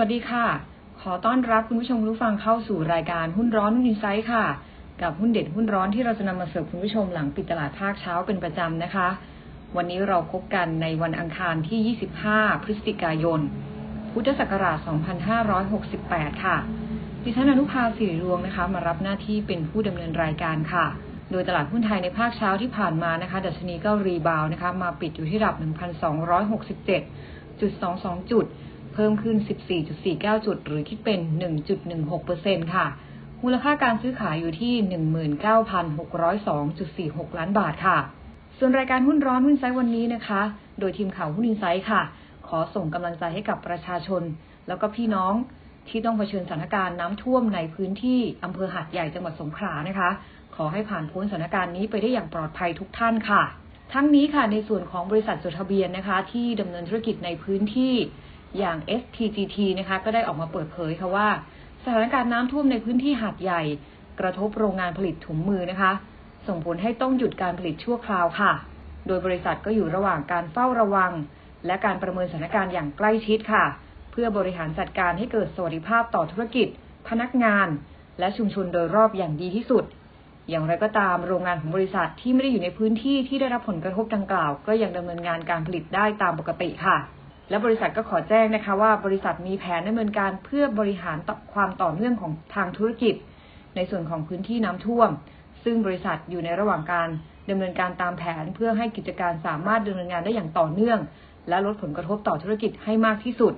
วัสดีค่ะ ขอต้อนรับคุณผู้ชมผู้ฟังเข้าสู่รายการหุ้นร้อนหุ้นอินไซต์ค่ะ กับหุ้นเด็ดหุ้นร้อนที่เราจะนำมาเสิร์ฟคุณผู้ชมหลังปิดตลาดภาคเช้าเป็นประจำนะคะ วันนี้เราพบกันในวันอังคารที่ 25 พฤศจิกายน พุทธศักราช 2568 ค่ะ ดิฉันอนุภาสิริรวงนะคะ มารับหน้าที่เป็นผู้ดำเนินรายการค่ะ โดยตลาดหุ้นไทยในภาคเช้าที่ผ่านมานะคะดัชนีก็รีบาวนะคะ มาปิดอยู่ที่ระดับ 1,267.22 จุด เพิ่มขึ้น 14.49 จุด หรือคิดเป็น 1.16%ค่ะ มูลค่าการซื้อขายอยู่ที่ 19,602.46 ล้านบาทค่ะ ส่วนรายการหุ้นร้อนหุ้นไซต์วันนี้นะคะ โดยทีมข่าวหุ้นอินไซต์ค่ะ ขอส่งกำลังใจให้กับประชาชน แล้วก็พี่น้องที่ต้องเผชิญสถานการณ์น้ำท่วมในพื้นที่อำเภอหาดใหญ่จังหวัดสงขลานะคะ ขอให้ผ่านพ้นสถานการณ์นี้ไปได้อย่างปลอดภัยทุกท่านค่ะ ทั้งนี้ค่ะในส่วนของบริษัทจดทะเบียนนะคะ ที่ดำเนินธุรกิจในพื้นที่ อย่าง STGT นะคะ ก็ได้ออกมาเปิดเผยค่ะว่า สถานการณ์น้ำท่วมในพื้นที่หาดใหญ่ กระทบโรงงานผลิตถุงมือนะคะ ส่งผลให้ต้องหยุดการผลิตชั่วคราวค่ะ โดยบริษัทก็อยู่ระหว่างการเฝ้าระวัง และการประเมินสถานการณ์อย่างใกล้ชิดค่ะ เพื่อบริหารจัดการให้เกิดสวัสดิภาพต่อธุรกิจ พนักงาน และชุมชนโดยรอบอย่างดีที่สุด อย่างไรก็ตามโรงงานของบริษัทที่ไม่ได้อยู่ในพื้นที่ที่ได้รับผลกระทบดังกล่าว ก็ยังดำเนินงานการผลิตได้ตามปกติค่ะ และบริษัทก็ขอแจ้งนะคะว่าบริษัทมีแผนดำเนินการเพื่อบริหารต่อความต่อเนื่องของทางธุรกิจ ในส่วนของพื้นที่น้ำท่วม ซึ่งบริษัทอยู่ในระหว่างการดำเนินการตามแผนเพื่อให้กิจการสามารถดำเนินงานได้อย่างต่อเนื่อง และลดผลกระทบต่อธุรกิจให้มากที่สุด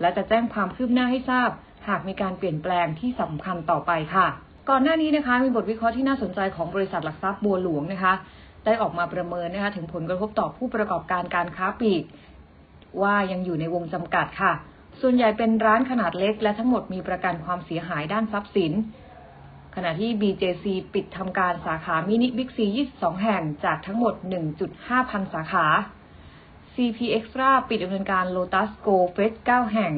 และจะแจ้งความคืบหน้าให้ทราบ หากมีการเปลี่ยนแปลงที่สำคัญต่อไปค่ะ ก่อนหน้านี้นะคะ มีบทวิเคราะห์ที่น่าสนใจของบริษัทหลักทรัพย์บัวหลวงนะคะได้ออกมาประเมินนะคะถึงผลกระทบต่อผู้ประกอบการการค้าปลีก ว่ายังอยู่ในวงจำกัดค่ะ ส่วนใหญ่เป็นร้านขนาดเล็กและทั้งหมดมีประกันความเสียหายด้านทรัพย์สิน ขณะที่ BJC ปิดทำการสาขามินิบิ๊กซี 22 แห่งจากทั้งหมด 1.5 พันสาขา CP Extra ปิดดำเนินการ Lotus Go Fest 9แห่ง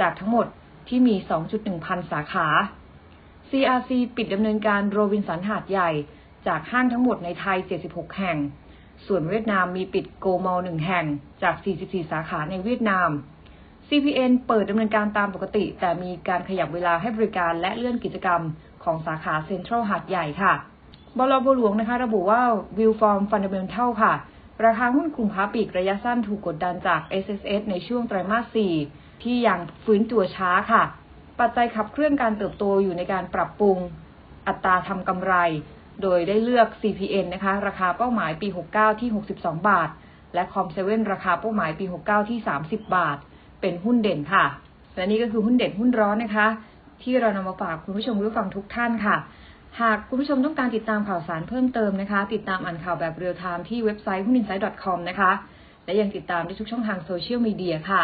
จากทั้งหมดที่มี 2.1 พันสาขา CRC ปิดดำเนินการโรบินสันหาดใหญ่จากห้างทั้งหมดในไทย 76 แห่ง ส่วนเวียดนามมีปิดโกมอลหนึ่งแห่งจาก 44 สาขาในเวียดนาม CPN เปิดดำเนินการตามปกติ แต่มีการขยับเวลาให้บริการและเลื่อนกิจกรรมของสาขาเซ็นทรัลหาดใหญ่ค่ะบลบัวหลวงนะคะ ระบุว่า View Form Fundamental ค่ะ ราคาหุ้นกลุ่มค้าปลีกระยะสั้นถูกกดดันจาก SSS ในช่วงไตรมาส 4 ที่ยังฟื้นตัวช้าค่ะ ปัจจัยขับเคลื่อนการเติบโตอยู่ในการปรับปรุง อัตราทำกำไร โดยได้เลือก CPN นะคะ ราคาเป้าหมายปี 69 ที่ 62 บาท และ Com7 ราคาเป้าหมายปี 69 ที่ 30 บาท เป็นหุ้นเด่นค่ะ และนี่ก็คือหุ้นเด่นหุ้นร้อนนะคะ ที่เรานำมาฝากคุณผู้ชมผู้ฟังทุกท่านค่ะ หากคุณผู้ชมต้องการติดตามข่าวสารเพิ่มเติมนะคะ ติดตามอ่านข่าวแบบเรียลไทม์ที่เว็บไซต์หุ้น insight com นะคะ และยังติดตามได้ทุกช่องทางโซเชียลมีเดียค่ะ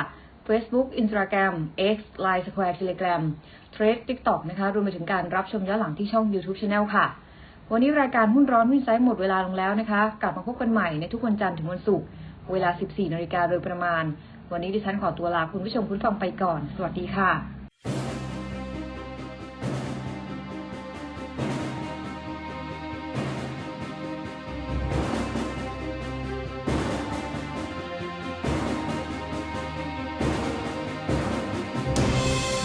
Facebook Instagram X Line Square Telegram Thread TikTok นะคะ รวมไปถึงการรับชมย้อนหลังที่ช่อง YouTube Channel ค่ะ วันนี้รายการหุ้นร้อนหุ้นไซด์หมดเวลาลงแล้วนะคะ กลับมาพบกันใหม่ในทุกวันจันทร์ถึงวันศุกร์เวลา 14นาฬิกาโดยประมาณ วันนี้ดิฉันขอตัวลาคุณผู้ชมคุณฟังไปก่อน สวัสดีค่ะ